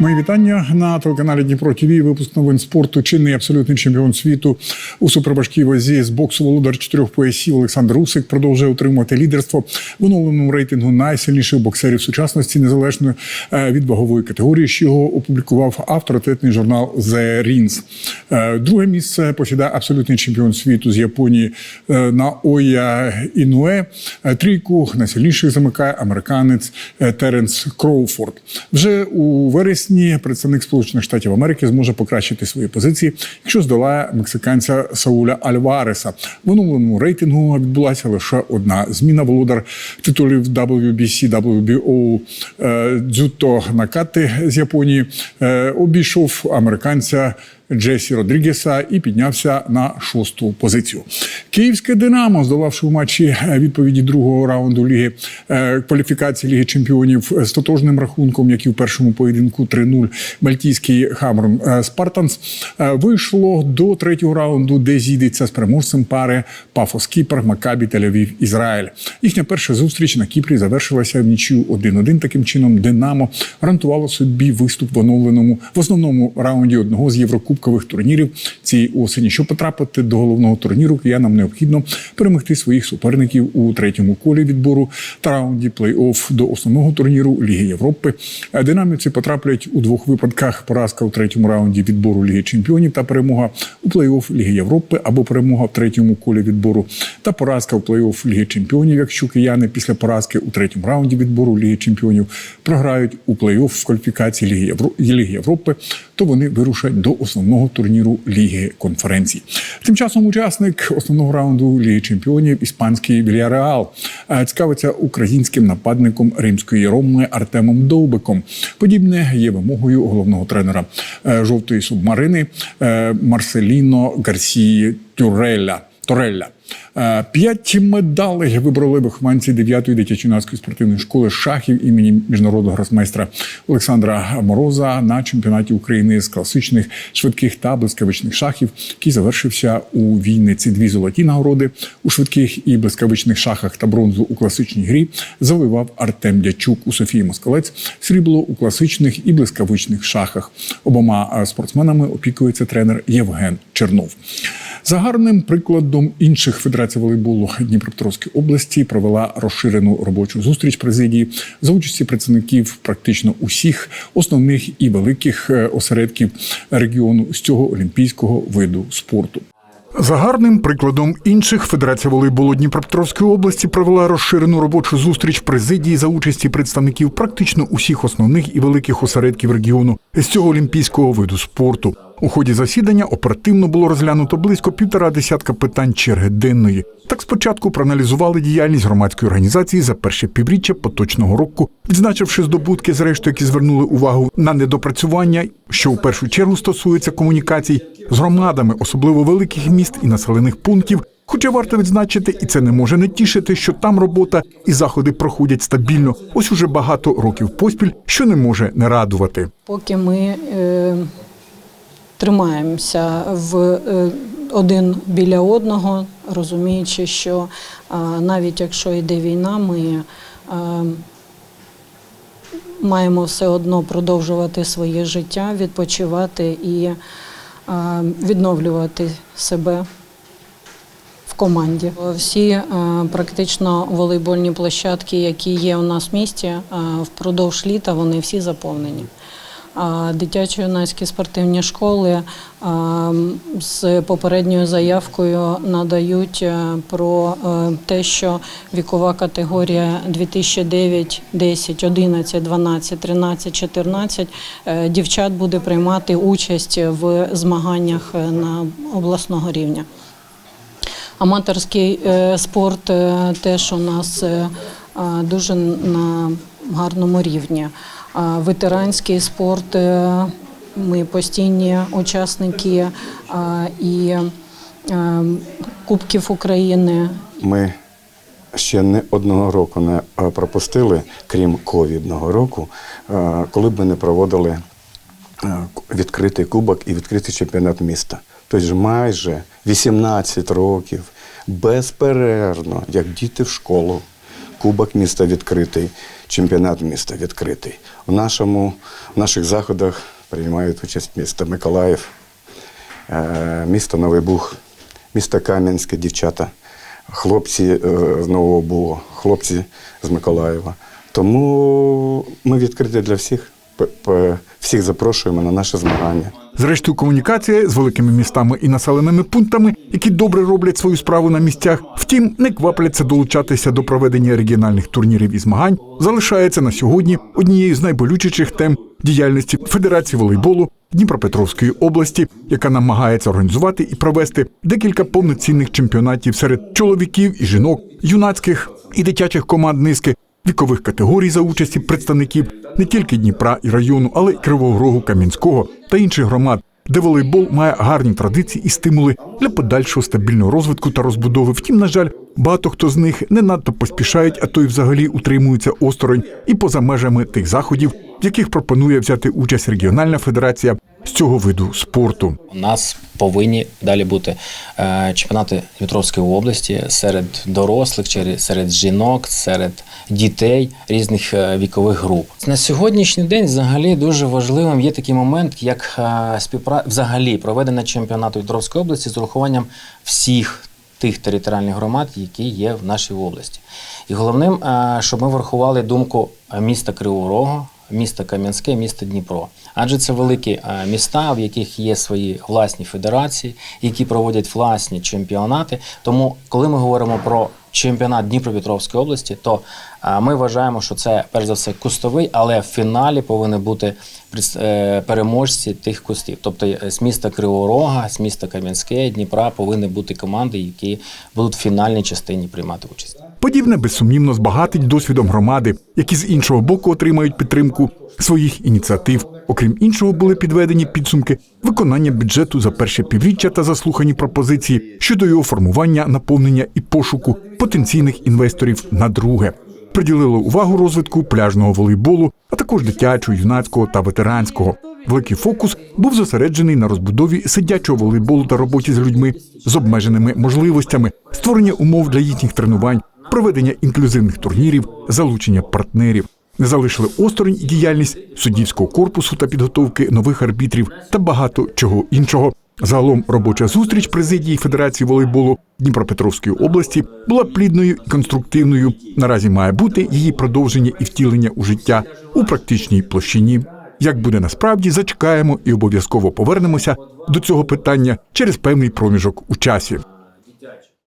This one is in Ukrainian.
Мої вітання на телеканалі Дніпро ТВ. Випуск новин спорту. Чинний абсолютний чемпіон світу у суперважкій вазі з боксу володар чотирьох поясів Олександр Русик продовжує отримувати лідерство в оновленому рейтингу найсильніших боксерів сучасності незалежно е, від вагової категорії, що його опублікував авторитетний журнал The Rings. Е, Друге місце посідає абсолютний чемпіон світу з Японії е, Наоя Інуе. Е, Трійку найсильніших замикає американець Теренс Кроуфорд. Вже у вересні представник Сполучених Штатів Америки зможе покращити свої позиції, якщо здолає мексиканця Сауля Альвареса. В оновленому рейтингу відбулася лише одна зміна. Володар титулів WBC, WBO е, Дзюто Накати з Японії е, обійшов американця. Джесі Родрігеса і піднявся на шосту позицію. Київське Динамо, здолавши у матчі е, відповіді другого раунду ліги е, кваліфікації Ліги Чемпіонів з тотожним рахунком, як і в першому поєдинку 3-0 Бальтійський Хамрон е, Спартанс, е, вийшло до третього раунду, де зійдеться з переможцем пари Пафос Кіпр, Макабі Тель-Авів, Ізраїль. Їхня перша зустріч на Кіпрі завершилася в нічию 1-1. Таким чином, Динамо гарантувало собі виступ в оновленому в основному раунді одного з Єврокубкових турнірів цієї осені. Щоб потрапити до головного турніру, киянам необхідно перемогти своїх суперників у третьому колі відбору та раунді плей-офф до основного турніру Ліги Європи. Е, Динамівці потраплять у двох випадках: поразка у третьому раунді відбору Ліги Чемпіонів та перемога у плей-офф Ліги Європи або перемога в третьому колі відбору та поразка у плей-офф Ліги Чемпіонів. Якщо кияни після поразки у третьому раунді відбору Ліги Чемпіонів програють у плей-офф в кваліфікації Ліги Європи, то вони вирушать до основного турніру Ліги конференцій. Тим часом учасник основного раунду Ліги Чемпіонів іспанський Вільяреал е, цікавиться українським нападником римської Роми Артемом Довбиком. Подібне є вимогою головного тренера е, жовтої субмарини е, Марселіно Гарсії Тюреля. Торелля. Е, П'ять медалей вибрали вихованці 9-ї дитячо-юнацької спортивної школи шахів імені міжнародного гросмейстра Олександра Мороза на чемпіонаті України з класичних швидких та блискавичних шахів, який завершився у Вінниці. Дві золоті нагороди у швидких і блискавичних шахах та бронзу у класичній грі завоював Артем Дячук у Софії Москалець. Срібло у класичних і блискавичних шахах. Обома е, спортсменами опікується тренер Євген Чернов. За гарним прикладом інших федерацій волейболу Дніпропетровської області провела розширену робочу зустріч президії за участі представників практично усіх основних і великих е, осередків регіону з цього олімпійського виду спорту. За гарним прикладом інших Федерація волейболу Дніпропетровської області провела розширену робочу зустріч президії за участі представників практично усіх основних і великих осередків регіону з цього олімпійського виду спорту. У ході засідання оперативно було розглянуто близько півтора десятка питань черги денної. Так спочатку проаналізували діяльність громадської організації за перше півріччя поточного року, відзначивши здобутки, зрештою, які звернули увагу на недопрацювання, що у першу чергу стосується комунікацій з громадами, особливо великих міст і населених пунктів. Хоча варто відзначити, і це не може не тішити, що там робота і заходи проходять стабільно, ось уже багато років поспіль, що не може не радувати. Поки ми е, тримаємося в е, один біля одного, розуміючи, що е, навіть якщо йде війна, ми е, маємо все одно продовжувати своє життя, відпочивати і відновлювати себе команді. Всі практично волейбольні площадки, які є у нас в місті, впродовж літа вони всі заповнені. Дитячо-юнацькі спортивні школи з попередньою заявкою надають е, про е, те, що вікова категорія 2009, 10, 11, 12, 13, 14 е, дівчат буде приймати участь в змаганнях е, на обласного рівня. Аматорський спорт теж у нас дуже на гарному рівні. Ветеранський спорт ми постійні учасники і Кубків України. Ми ще не одного року не пропустили, крім ковідного року, коли б ми не проводили відкритий кубок і відкритий чемпіонат міста. Тобто майже 18 років безперервно, як діти в школу, кубок міста відкритий. Чемпіонат міста відкритий. У нашому, в наших заходах приймають участь місто Миколаїв, е, місто Новий Буг, місто Кам'янське, дівчата, хлопці е, з Нового Бугу, хлопці з Миколаєва. Тому ми відкриті для всіх. Всіх запрошуємо на наше змагання. Зрештою, комунікація з великими містами і населеними пунктами, які добре роблять свою справу на місцях, втім не квапляться долучатися до проведення регіональних турнірів і змагань, залишається на сьогодні однією з найболючіших тем діяльності Федерації волейболу Дніпропетровської області, яка намагається організувати і провести декілька повноцінних чемпіонатів серед чоловіків і жінок, юнацьких і дитячих команд низки. Вікових категорій за участі представників не тільки Дніпра і району, але й Кривого Рогу, Кам'янського та інших громад, де волейбол має гарні традиції і стимули для подальшого стабільного розвитку та розбудови. Втім, на жаль, багато хто з них не надто поспішають, а то й взагалі утримуються осторонь і поза межами тих заходів, в яких пропонує взяти участь регіональна федерація з цього виду спорту. У нас повинні далі бути е, чемпіонати Дніпровської області серед дорослих, серед жінок, серед дітей різних е, вікових груп. На сьогоднішній день взагалі дуже важливим є такий момент, як е, співпра... взагалі проведення чемпіонату Дніпровської області з урахуванням всіх тих територіальних громад, які є в нашій області. І головним, щоб ми врахували думку міста Кривого Рогу, міста Кам'янське, міста Дніпро. Адже це великі е, міста, в яких є свої власні федерації, які проводять власні чемпіонати. Тому, коли ми говоримо про чемпіонат Дніпропетровської області, то е, ми вважаємо, що це перш за все кустовий, але в фіналі повинні бути е, переможці тих кустів. Тобто з міста Кривого Рога, з міста Кам'янське, Дніпра повинні бути команди, які будуть в фінальній частині приймати участь. Подібне безсумнівно збагатить досвідом громади, які з іншого боку отримають підтримку своїх ініціатив. Окрім іншого, були підведені підсумки виконання бюджету за перше півріччя та заслухані пропозиції щодо його формування, наповнення і пошуку потенційних інвесторів на друге. Приділили увагу розвитку пляжного волейболу, а також дитячого, юнацького та ветеранського. Великий фокус був зосереджений на розбудові сидячого волейболу та роботі з людьми з обмеженими можливостями, створення умов для їхніх тренувань, проведення інклюзивних турнірів, залучення партнерів. Не залишили осторонь і діяльність суддівського корпусу та підготовки нових арбітрів та багато чого іншого. Загалом робоча зустріч президії Федерації волейболу Дніпропетровської області була плідною і конструктивною. Наразі має бути її продовження і втілення у життя у практичній площині. Як буде насправді, зачекаємо і обов'язково повернемося до цього питання через певний проміжок у часі.